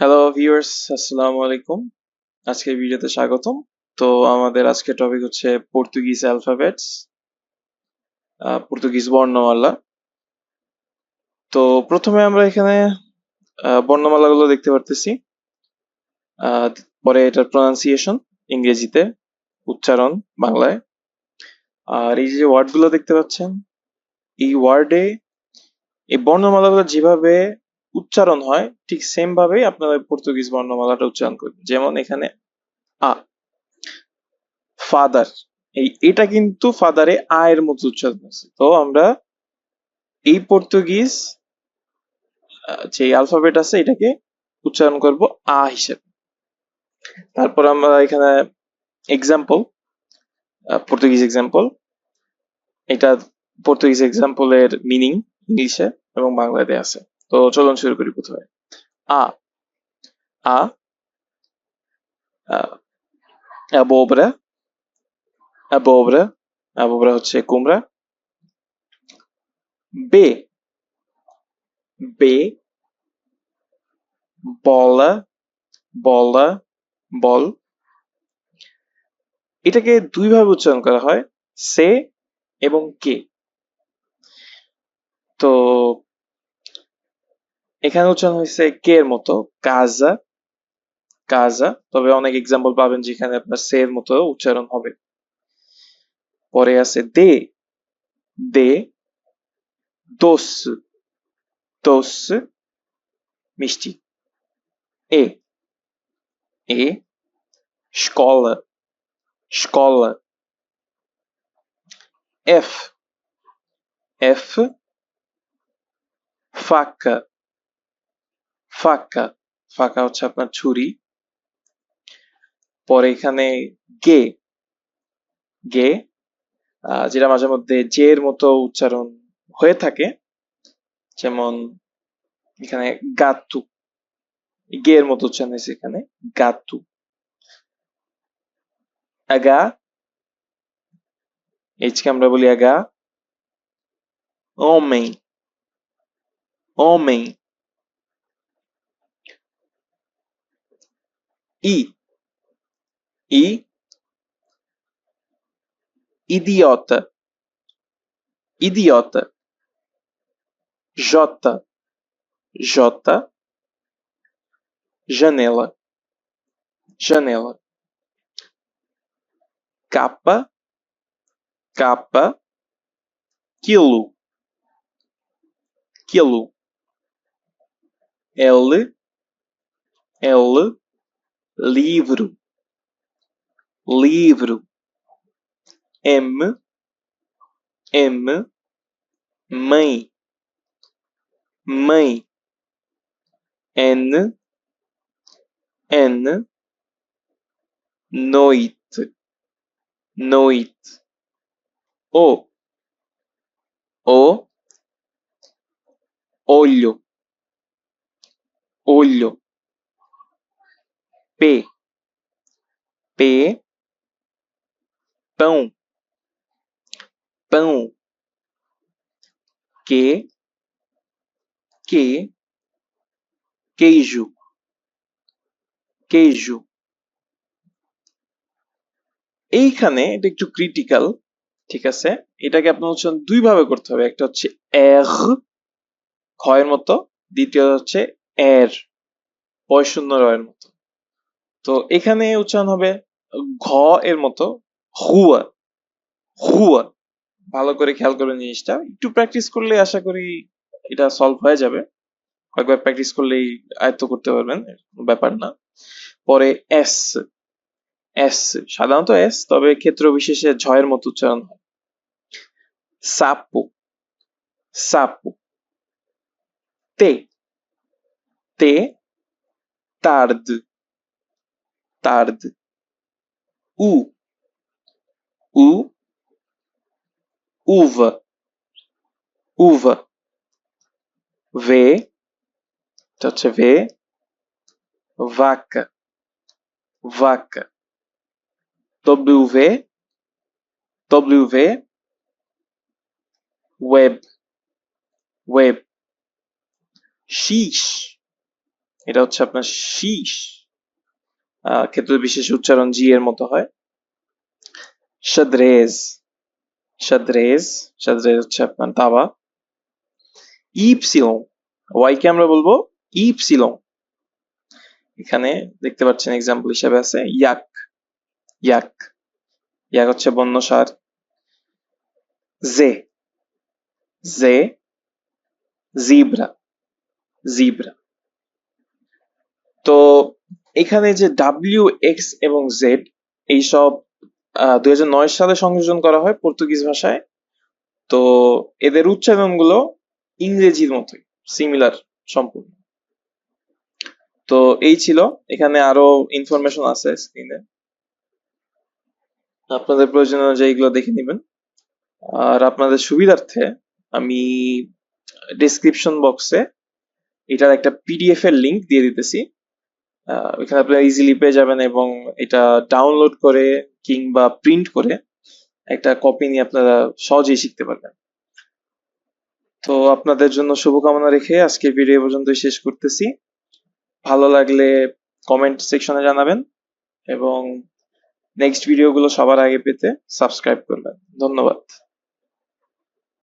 Hello viewers আসসালামু আলাইকুম। আজকের ভিডিওতে স্বাগতম। তো আমাদের আজকের টপিক হচ্ছে পর্তুগিজ অ্যালফাবেটস পর্তুগিজ বর্ণমালা। তো প্রথমে আমরা এখানে বর্ণমালাগুলো দেখতে পারতেছি। পরে এটার প্রনাউন্সিয়েশন ইংরেজিতে, উচ্চারণ, বাংলায়। আর এই যে ওয়ার্ডগুলো দেখতে পাচ্ছেন, এই ওয়ার্ডে এই বর্ণমালাগুলো যেভাবে উচ্চারণ হয়, ঠিক সেম ভাবেই আপনারা পর্তুগিজ বর্ণমালাটা উচ্চারণ করবেন। যেমন এখানে আ, ফাদার। এই, এটা কিন্তু ফাদারে আ এর মতো উচ্চারণ আছে। তো আমরা এই পর্তুগিজ যে অ্যালফাবেট আছে, এটাকে উচ্চারণ করব আ হিসেবে। তারপর আমরা এখানে এক্সাম্পল পর্তুগিজ এক্সাম্পল এটা পর্তুগিজ এক্সাম্পলের মিনিং ইংলিশে এবং বাংলাতে আছে। তো চলুন শুরু করি প্রথমে। আ আ abóbora abóbora abóbora হচ্ছে কুমড়া বে বে, বলা বলা, বল। এটাকে দুই ভাবে উচ্চারণ করা হয়, সে এবং কে। তো এখানে উচ্চারণ হয়েছে কে এর মতো, কাজা কাজা। তবে অনেক এক্সাম্পল পাবেন যেখানে আপনার সে এর মতো উচ্চারণ হবে। পরে আছে দে দে, দোস দোস, মিষ্টি। এ এ escola escola F F faca ফাঁকা ফাঁকা হচ্ছে আপনার ছুরি। পরে এখানে গে গে যেটা মাঝে মধ্যে জে এর মতো উচ্চারণ হয়ে থাকে। যেমন এখানে গাতু, গে এর মতো উচ্চারণ হয়েছে এখানে, গাতু। আগা, এইচকে আমরা বলি আগা homem homem I. I. Idiota. Idiota. J. J. Janela. Janela. Capa. Capa. Quilo. Quilo. L. L livro. Livro. M. M. Mãe. Mãe. N. N. Noite. Noite. O. O. Olho. Olho P. P. Pão. Pão. Que. Que. Queijo. Queijo. এইখানে এটা একটু critical ঠিক আছে? এটাকে আপনার উচ্চারণ দুই ভাবে করতে হবে। একটা হচ্ছে এর, ক্ষয়ের মতো দ্বিতীয় হচ্ছে এর বয়শূন্য রয়ের মতো। তো এখানে উচ্চারণ হবে ঘ এর মতো, হুয়া হুয়া। ভালো করে খেয়াল করবেন জিনিসটা। একটু প্র্যাকটিস করলে আশা করি এটা সলভ হয়ে যাবে। কয়েকবার প্র্যাকটিস করলেই আয়ত্ত করতে পারবেন ব্যাপার না। পরে এস এস সাধারণত এস তবে ক্ষেত্র বিশেষে ঝয়ের মতো উচ্চারণ হয়। সাপু সাপু, তে তে tarde tarde. U. U. Uva. Uva. V. Então, deixa ver. Vaca. Vaca. W. W. Web. Web. X. Então chama X. ক্ষেত্র বিশেষ উচ্চারণ জি এর মতো হয়। শাদরেজ শাদরেজ শাদরেজ হচ্ছে আপনার দাবা। ইপসিলং, ওয়াই কে আমরা বলব? ইপসিলং। এখানে দেখতে পাচ্ছেন এক্সাম্পল হিসেবে আছে, ইয়াক ইয়াক। ইয়াক হচ্ছে বর্ণসার জে জে, জিব্রা জিব্রা। তো এখানে যে ডাব্লিউ এক্স এবং জেড এইসব দুই নয় সালে সংযোজন করা হয় পর্তুগিজ ভাষায়। তো এদের উচ্চারণগুলো ইংরেজির মতোই সিমিলার সম্পূর্ণ। তো এই ছিল। এখানে আরও ইনফরমেশন আছে স্ক্রিনে আপনাদের প্রয়োজন অনুযায়ী এগুলো দেখে নেবেন। আর আপনাদের সুবিধার্থে আমি ডিসক্রিপশন বক্সে এটার একটা পিডিএফ এর লিংক দিয়ে দিতেছি। ওইখানে আপনারা ইজিলি পেয়ে যাবেন এবং এটা ডাউনলোড করে কিংবা প্রিন্ট করে একটা কপি নিয়ে আপনারা সহজেই শিখতে পারবেন। তো আপনাদের জন্য শুভকামনা রেখে আজকের ভিডিও পর্যন্তই শেষ করতেছি। ভালো লাগলে কমেন্ট সেকশনে জানাবেন এবং নেক্সট ভিডিওগুলো সবার আগে পেতে সাবস্ক্রাইব করবেন। ধন্যবাদ।